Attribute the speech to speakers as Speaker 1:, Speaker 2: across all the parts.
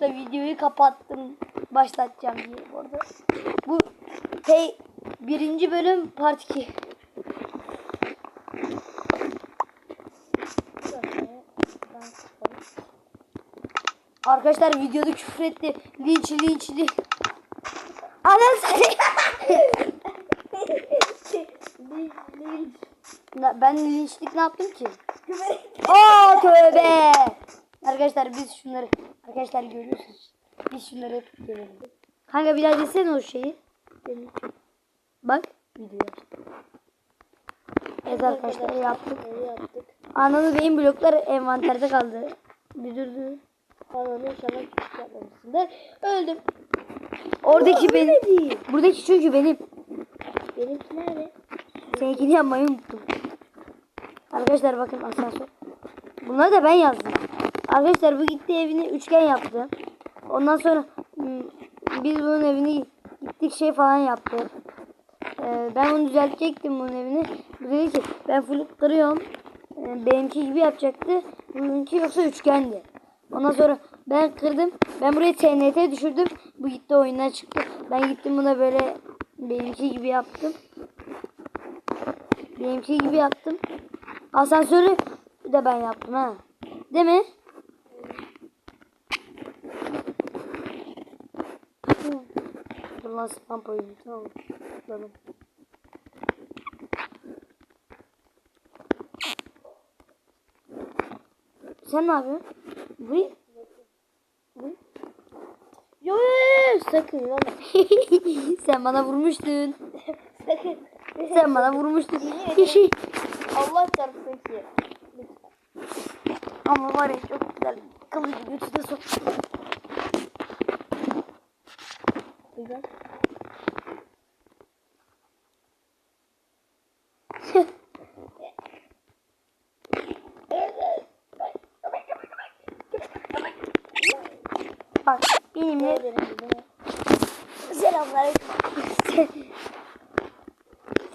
Speaker 1: yanlışlıkla videoyu kapattım. Başlatacağım diye bu Bu hey birinci bölüm part 2. Arkadaşlar videoda küfür etti. Linç linç linç. Anam Ben linçlik ne yaptım ki? Aa tövbe. Arkadaşlar biz şunları Arkadaşlar görüyorsunuz. Biz şunları hep görelim. Kanka bir desene o şeyi. Bak. Video. Evet arkadaşlar yaptık. yaptık.
Speaker 2: Ananı beyin blokları envanterde kaldı.
Speaker 1: Bir durdu. Ananı inşallah küçük yapmamışsındır. Öldüm. Oradaki benim. Buradaki çünkü benim. Benimki nerede? Seninkini yapmayı unuttum. Arkadaşlar bakın asansör. Bunları da ben yazdım. Arkadaşlar bu gitti evini üçgen yaptı. Ondan sonra hmm, biz bunun evini gittik şey falan yaptı. Ee, ben onu düzeltecektim bunun evini. Bu dedi ki şey, ben full kırıyorum. Ee, benimki gibi yapacaktı. Bununki yoksa üçgendi. Ondan sonra ben kırdım. Ben buraya TNT düşürdüm. Bu gitti oyundan çıktı. Ben gittim buna böyle benimki gibi yaptım. Benimki gibi yaptım. Asansörü de ben yaptım ha. Değil mi? Ulan spam oyunu tamam. Atladım. Sen ne yapıyorsun? Vuy. Vuy. Yo yo yo sakın lan. Sen bana vurmuştun. sakın. Sen bana vurmuştun. Allah çarpsın ki. Ama var ya çok güzel. Kılıcı götüde sok. Güzel. ederim. Selamünaleyküm.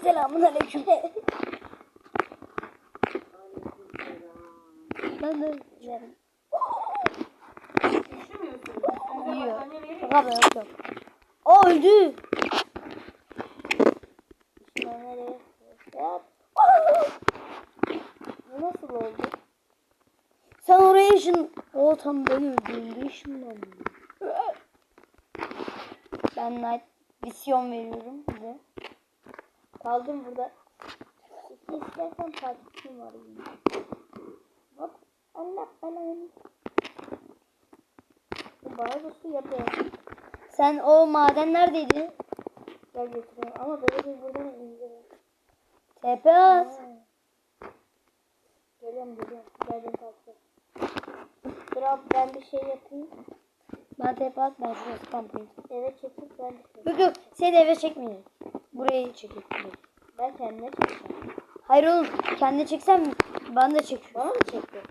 Speaker 1: Selamünaleyküm. ben de izlerim. Yiyor. Kaka ben yok. O öldü. nasıl oldu? Sen oraya işin... O tam benim öldüğümde işim lan. Ben Night Vision veriyorum size. Kaldım burada. İstersen istersen takipçim var yine. Bak Allah bana öyle. Bayağı dostu yapıyor. Sen o maden neredeydin? Gel götüreyim ama böyle bir buradan indireyim. Tepe az. Geliyorum geliyorum. Gel ben kalkacağım. Dur ben bir şey yapayım kampaya bak ben şurası kampaya. Eve çekip ben de Yok yok seni eve çekmeyin. Burayı çekip. Ben kendine çekeceğim. Hayır oğlum kendine çeksem bana da çek. Bana mı çekti?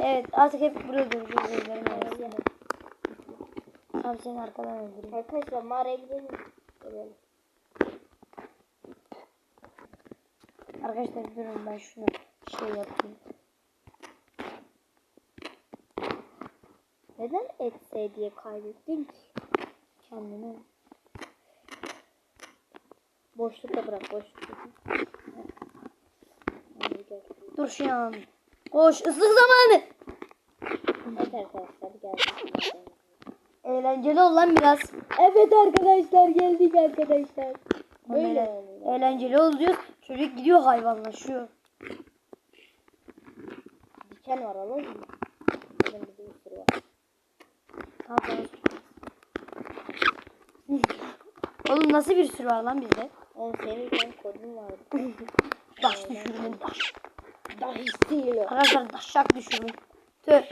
Speaker 1: Evet artık hep burada duracağız. Benim arasında. Abi senin arkadan öldüreyim. Arkadaşlar mağaraya gidelim. Gidelim. Arkadaşlar durun ben şunu şey yapayım. Neden etse diye kaybettim ki? Kendimi boşlukta bırak boşlukta. Dur şu an. Koş ıslık zamanı. Evet arkadaşlar geldik. Eğlenceli olan biraz. Evet arkadaşlar geldik arkadaşlar. Böyle. Eğlenceli oluyor. Çocuk gidiyor hayvanlaşıyor. Diken var alalım mı? Benim bir sürü var. Oğlum nasıl bir sürü var lan bizde? Oğlum senin bir kodun var. daş düşürüm daş. Daş istiyor. Arkadaşlar daşak düşürüm. Tüh.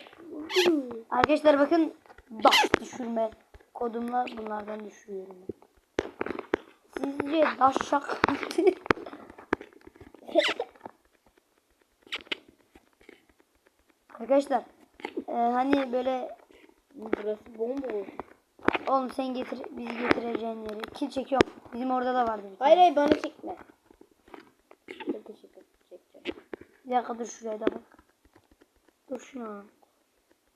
Speaker 1: Arkadaşlar bakın daş düşürme kodumla bunlardan düşürüyorum. Sizce daşak Arkadaşlar e, hani böyle Burası bomba. Oğlum sen getir bizi getireceğin yeri. Kim çekiyor? Bizim orada da vardı. Hayır hayır bana çekme. Bir dakika dur şuraya da bak. Dur şuna.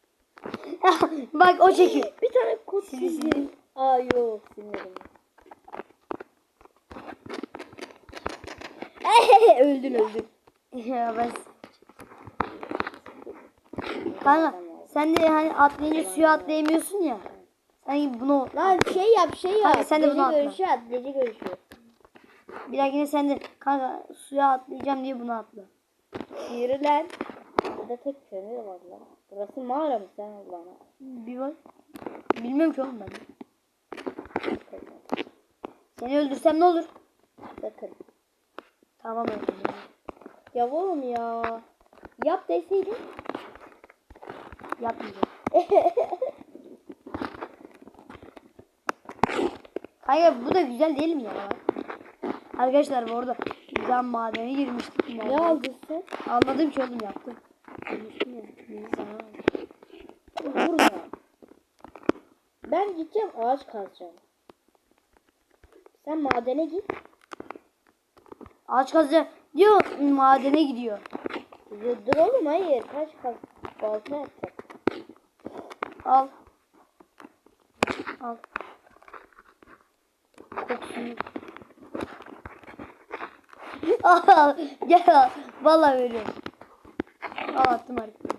Speaker 1: bak o çekiyor. Bir tane kut sizin. Aa yok silmedim. öldün öldün. Ya ben... Kanka sen de hani atlayınca suya atlayamıyorsun ya. Sen bunu Lan şey yap şey yap. Kanka sen de bunu atla. görüşü at. Deli görüşü. Bir dahakine sen de kanka suya atlayacağım diye bunu atla. Yürü lan. Burada tek kömür var lan. Burası mağara mı sen Allah'ına? Bir var. Bilmiyorum ki oğlum ben. Seni öldürsem ne olur? Sakın. Tamam öldürdüm. Ya oğlum ya. Yap deseydin. Yapmayacağım. Kanka bu da güzel değil mi ya? Arkadaşlar bu arada güzel madene girmiştik. Ne yani. aldın sen? Almadım, ki oğlum yaptım. Burada. Ben gideceğim ağaç kazacağım. Sen madene git. Ağaç kazacağım. Diyor madene gidiyor. Dur oğlum hayır. Kaç kaz balta yaptı. Al. Al. Kokusunu. al gel al. Valla veriyorum. Al attım artık.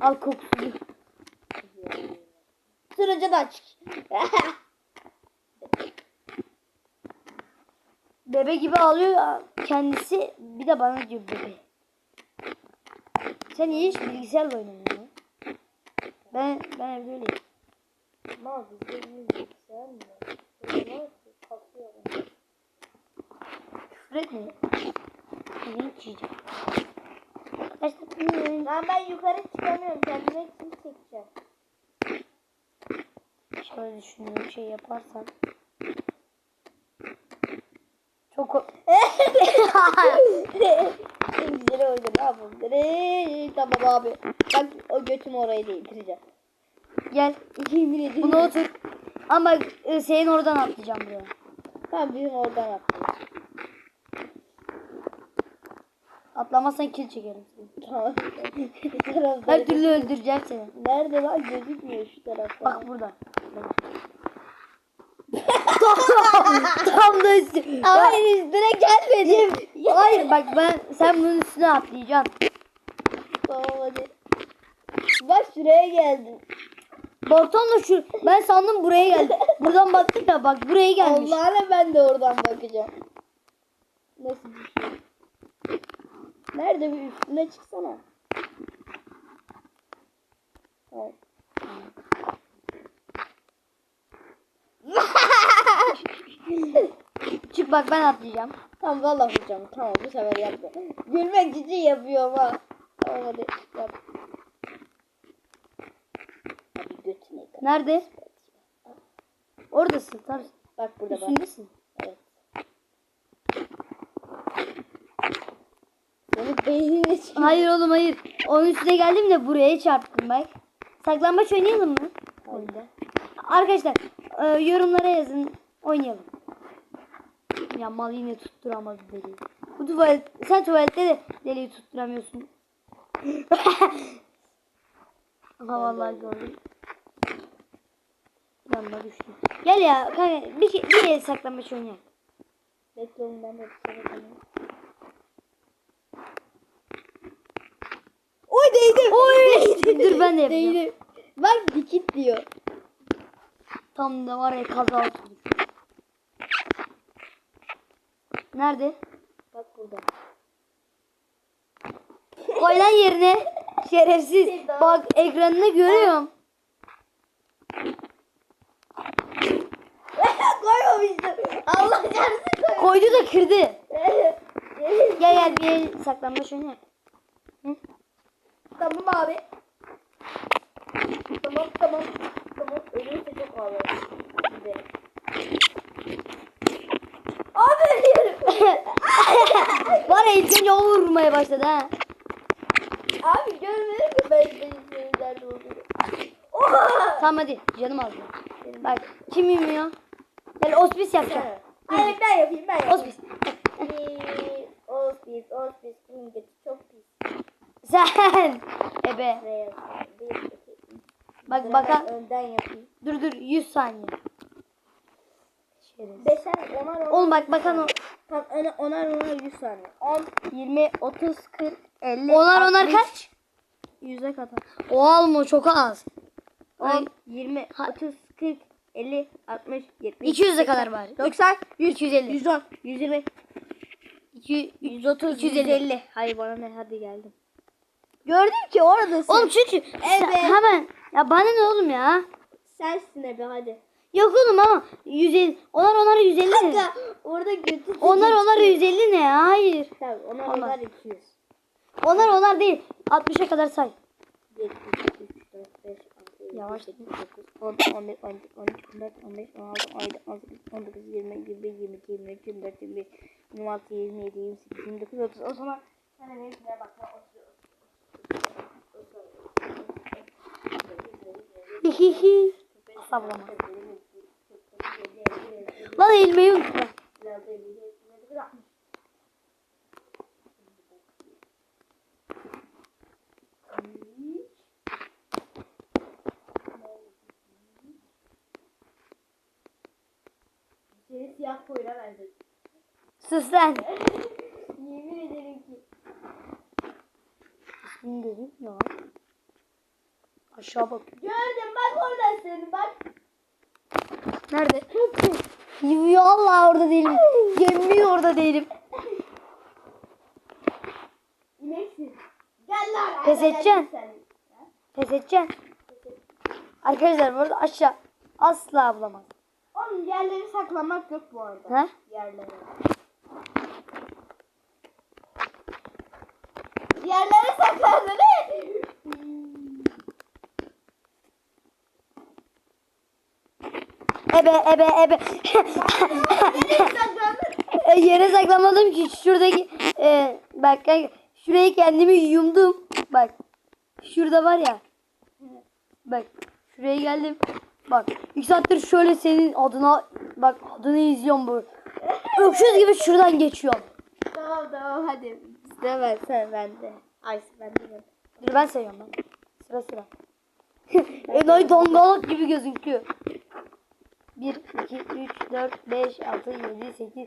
Speaker 1: Al kokusunu. Sürücü da açık. bebe gibi alıyor kendisi bir de bana diyor bebe. Sen hiç bilgisayarla oynamıyorsun. Ben ben böyle. Mal bize yüzük sevmiyor. Bunlar ki kapıyorum. Küfür etme. Linç yiyeceğim. ben, ben yukarı çıkamıyorum. Kendime kim çekeceğim? Şöyle düşünüyorum şey yaparsam. Çok güzel Ne? abi. Tamam abi. Bak o götümü oraya değdireceğim. Gel. Yemin ederim. Buna otur. Ama e, senin oradan atlayacağım buraya. Ben bizim oradan atlayacağım. Atlamazsan kill çekerim. Tamam. Her türlü öldüreceğim seni. Nerede lan gözükmüyor şu tarafta. Bak burada. Tam da üstü. Hayır üstüne gelmedim. Hayır bak ben sen bunun üstüne atlayacaksın. Tamam hadi. Bak şuraya geldim. da şu. Ben sandım buraya geldi. Buradan baktık da bak buraya gelmiş. Allah'ına ben de oradan bakacağım. Nasıl bir şey? Nerede bir üstüne çıksana. Evet. Çık bak ben atlayacağım. Tamam vallahi hocam. Tamam bu sefer yapma. Gülmek için yapıyor ha. Tamam hadi yap. Nerede? Oradasın. Tar bak burada Üstündesin. bak. Evet. Senin Hayır oğlum hayır. Onun üstüne geldim de buraya çarptım bak. Saklambaç oynayalım mı? Oyunda. Arkadaşlar e, yorumlara yazın. Oynayalım. Ya mal yine tutturamaz deliği. Bu tuvalet, sen tuvalette de deliği tutturamıyorsun. ha vallahi gördüm. Lamba düştü. Gel ya kanka bir, bir el saklanmaç oynayalım. Bekle oğlum ben de bir şey Oy değdi. Oy değdi. Dur ben de yapayım. Değdi. Bak dikit diyor. Tam da var ya kaza oldu. Nerede? Bak burada. Koy lan yerine. Şerefsiz. Bak ekranını görüyorum. koymamıştım. Allah kahretsin. Koydu da kırdı. gel gel bir yere saklanma şöyle. Tamam abi. Tamam tamam. Tamam ölürse çok ağlar. Abi ölüyorum. Var ilk önce o vurmaya başladı ha. Abi görmüyor ki ben senin nerede olduğunu. Tamam hadi canım aldı. Bak kim yumuyor? Ben hospis yapacağım. Hayır ben yapayım ben yapayım. Hospis. Ee, bunun gibi çok pis. Sen. Ebe. Bak bakalım. Önden yapayım. Dur dur 100 saniye. Beşer, onar, onar. Oğlum bak bakan o. Tam öne onar onar 100 saniye. 10, 20, 30, 40, 50, Onar 60, onar kaç? 100'e kadar. O alma çok az. 10, 20, 30, 40, 50, 60, 70. 200'e kadar var. 90, 100, 150, 110, 120. 200, 130, 250. 150. Hayır bana ne hadi geldim. Gördüm ki oradasın. Oğlum çünkü evet. hemen ya bana ne oğlum ya? Sensin Ebe hadi. Yok oğlum ama 150 onlar onlara 150 Kanka, ne? orada götü. Onlar onlara 150 ne? Hayır. Tamam onlar onlar 200. Onlar onlar değil. 60'a kadar say. 70 yavaş 10, 11, 12, 13, 14, 15, 16, 17, 18, 19, 20, 21, 22, 23, 24, 25, 26, 27, 28, 29, 30. O zaman hemen hepsine bakma. Hihihi. Sabrama.
Speaker 2: Lan elmeyi unutma.
Speaker 1: sen. Yemin ederim ki. İsmini dedim ya. Aşağı bak. Gördüm bak orada seni bak. Nerede? Yok Allah orada değilim. Yemin orada değilim. Gel lan. Pes edeceksin. Pes edeceksin. Arkadaşlar burada aşağı asla bulamaz. Onun yerleri saklamak yok bu arada. He? Yerleri. Bir yerlere saklandı ne? Ebe ebe ebe. E, yere saklamadım ki şuradaki e, bak şurayı kendimi yumdum. Bak şurada var ya. Bak şuraya geldim. Bak yükselttir şöyle senin adına bak adını izliyorum bu. Öksüz gibi şuradan geçiyorum. Tamam tamam hadi. Sıra ver sen bende. Ay bende ben. Dur ben sayıyorum ben. Sıra sıra. Enoy dongalık gibi gözüküyor. 1, 2, 3, 4, 5, 6, 7, 8,